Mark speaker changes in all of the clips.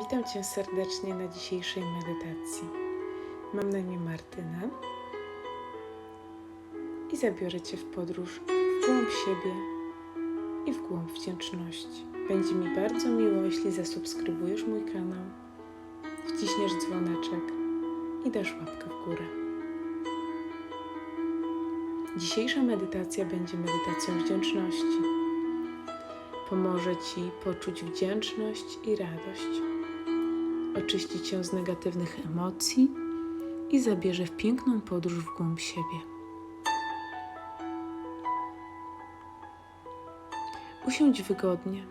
Speaker 1: Witam Cię serdecznie na dzisiejszej medytacji. Mam na imię Martyna i zabiorę Cię w podróż w głąb siebie i w głąb wdzięczności. Będzie mi bardzo miło, jeśli zasubskrybujesz mój kanał, wciśniesz dzwoneczek i dasz łapkę w górę. Dzisiejsza medytacja będzie medytacją wdzięczności. Pomoże Ci poczuć wdzięczność i radość oczyści cię z negatywnych emocji i zabierze w piękną podróż w głąb siebie. Usiądź wygodnie.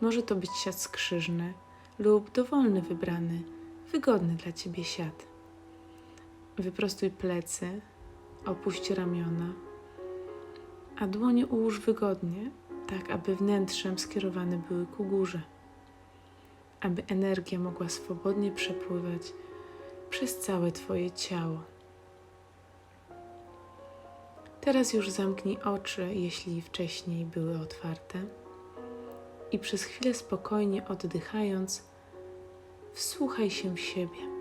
Speaker 1: Może to być siat skrzyżny lub dowolny wybrany, wygodny dla ciebie siat. Wyprostuj plecy, opuść ramiona, a dłonie ułóż wygodnie, tak aby wnętrzem skierowane były ku górze aby energia mogła swobodnie przepływać przez całe Twoje ciało. Teraz już zamknij oczy, jeśli wcześniej były otwarte, i przez chwilę spokojnie oddychając, wsłuchaj się w siebie.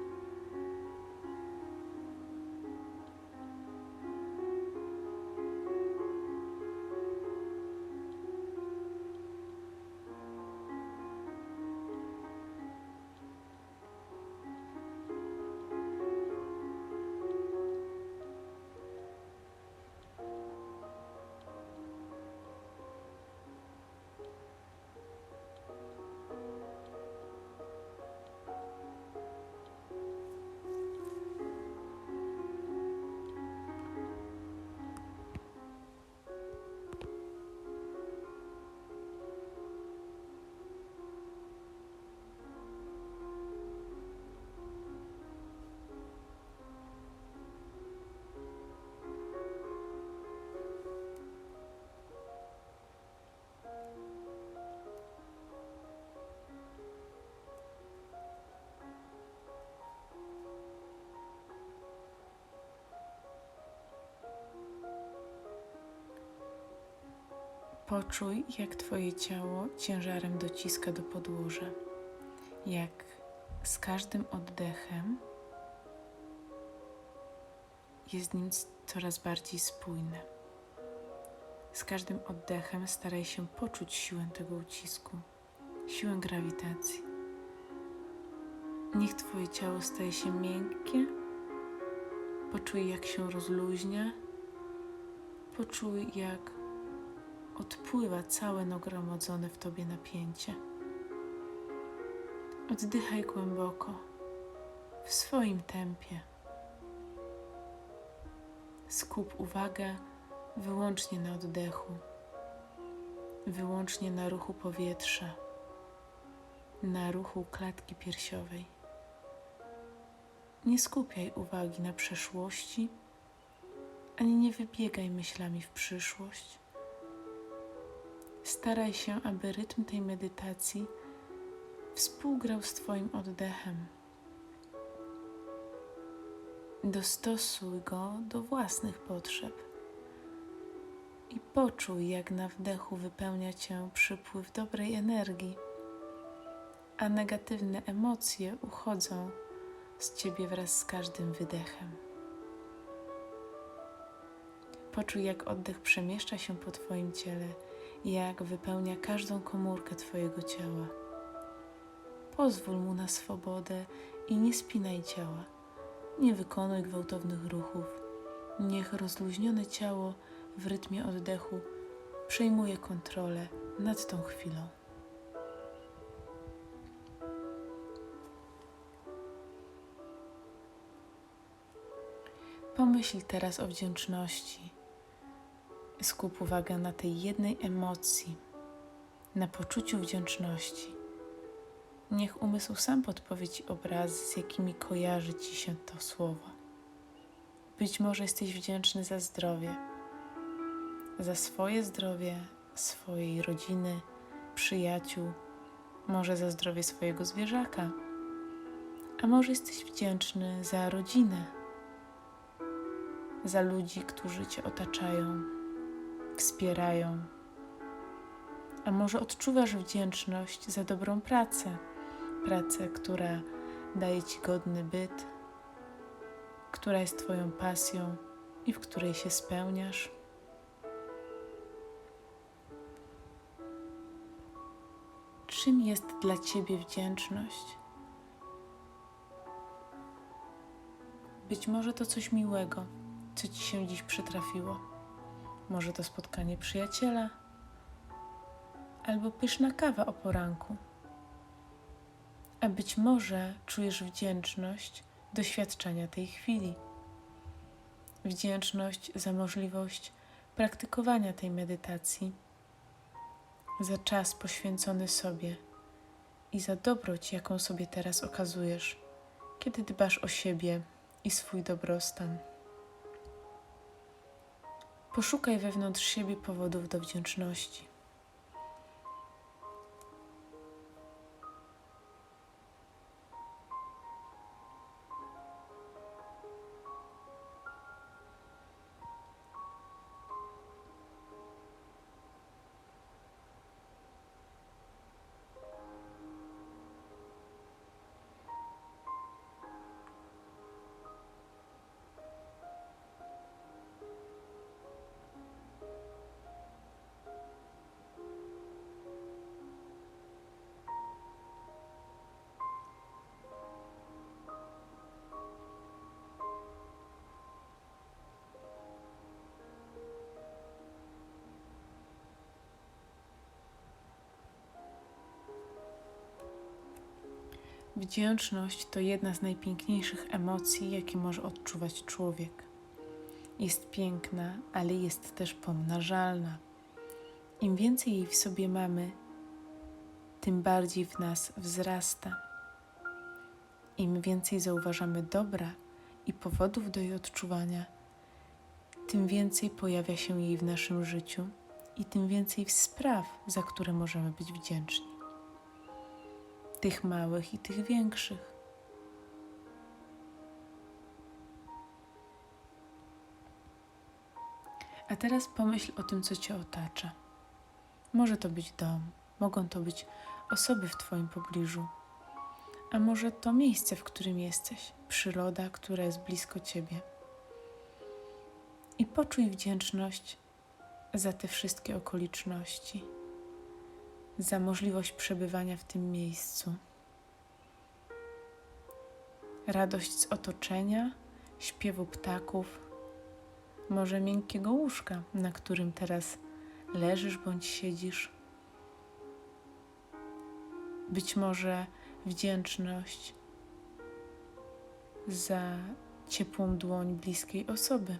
Speaker 1: Poczuj, jak Twoje ciało ciężarem dociska do podłoża, jak z każdym oddechem jest nim coraz bardziej spójne. Z każdym oddechem staraj się poczuć siłę tego ucisku, siłę grawitacji. Niech Twoje ciało staje się miękkie, poczuj, jak się rozluźnia, poczuj, jak odpływa całe nagromadzone w tobie napięcie. Oddychaj głęboko, w swoim tempie. Skup uwagę wyłącznie na oddechu, wyłącznie na ruchu powietrza, na ruchu klatki piersiowej. Nie skupiaj uwagi na przeszłości, ani nie wybiegaj myślami w przyszłość Staraj się, aby rytm tej medytacji współgrał z Twoim oddechem. Dostosuj go do własnych potrzeb i poczuj, jak na wdechu wypełnia Cię przypływ dobrej energii, a negatywne emocje uchodzą z Ciebie wraz z każdym wydechem. Poczuj, jak oddech przemieszcza się po Twoim ciele jak wypełnia każdą komórkę Twojego ciała. Pozwól mu na swobodę i nie spinaj ciała. Nie wykonuj gwałtownych ruchów. Niech rozluźnione ciało w rytmie oddechu przejmuje kontrolę nad tą chwilą. Pomyśl teraz o wdzięczności Skup uwagę na tej jednej emocji, na poczuciu wdzięczności. Niech umysł sam podpowie Ci obrazy, z jakimi kojarzy Ci się to słowo. Być może jesteś wdzięczny za zdrowie, za swoje zdrowie, swojej rodziny, przyjaciół, może za zdrowie swojego zwierzaka, a może jesteś wdzięczny za rodzinę, za ludzi, którzy Cię otaczają, wspierają. A może odczuwasz wdzięczność za dobrą pracę, pracę, która daje Ci godny byt, która jest Twoją pasją i w której się spełniasz. Czym jest dla Ciebie wdzięczność? Być może to coś miłego, co Ci się dziś przytrafiło. Może to spotkanie przyjaciela, albo pyszna kawa o poranku. A być może czujesz wdzięczność doświadczenia tej chwili. Wdzięczność za możliwość praktykowania tej medytacji, za czas poświęcony sobie i za dobroć, jaką sobie teraz okazujesz, kiedy dbasz o siebie i swój dobrostan. Poszukaj wewnątrz siebie powodów do wdzięczności. Wdzięczność to jedna z najpiękniejszych emocji, jakie może odczuwać człowiek. Jest piękna, ale jest też pomnażalna. Im więcej jej w sobie mamy, tym bardziej w nas wzrasta. Im więcej zauważamy dobra i powodów do jej odczuwania, tym więcej pojawia się jej w naszym życiu i tym więcej spraw, za które możemy być wdzięczni tych małych i tych większych. A teraz pomyśl o tym, co Cię otacza. Może to być dom, mogą to być osoby w Twoim pobliżu, a może to miejsce, w którym jesteś, przyroda, która jest blisko Ciebie. I poczuj wdzięczność za te wszystkie okoliczności za możliwość przebywania w tym miejscu. Radość z otoczenia, śpiewu ptaków, może miękkiego łóżka, na którym teraz leżysz bądź siedzisz. Być może wdzięczność za ciepłą dłoń bliskiej osoby.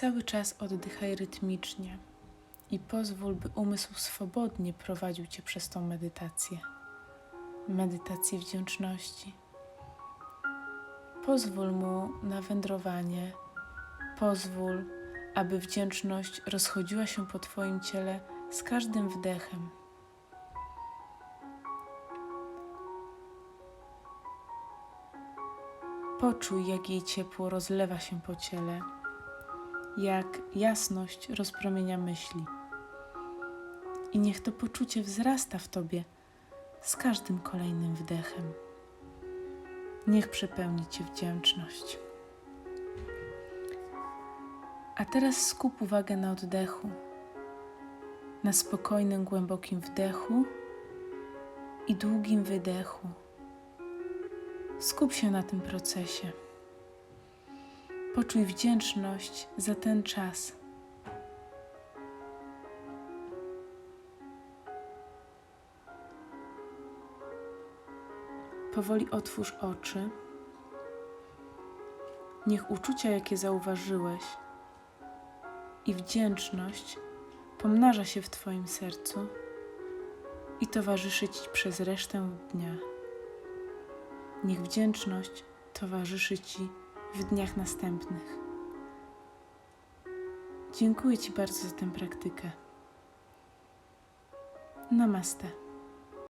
Speaker 1: Cały czas oddychaj rytmicznie i pozwól, by umysł swobodnie prowadził cię przez tą medytację. Medytację wdzięczności. Pozwól mu na wędrowanie, pozwól, aby wdzięczność rozchodziła się po Twoim ciele z każdym wdechem. Poczuj, jak jej ciepło rozlewa się po ciele jak jasność rozpromienia myśli. I niech to poczucie wzrasta w tobie z każdym kolejnym wdechem. Niech przepełni cię wdzięczność. A teraz skup uwagę na oddechu, na spokojnym, głębokim wdechu i długim wydechu. Skup się na tym procesie. Poczuj wdzięczność za ten czas. Powoli otwórz oczy. Niech uczucia, jakie zauważyłeś, i wdzięczność pomnaża się w Twoim sercu i towarzyszy Ci przez resztę dnia. Niech wdzięczność towarzyszy Ci w dniach następnych. Dziękuję Ci bardzo za tę praktykę. Namaste.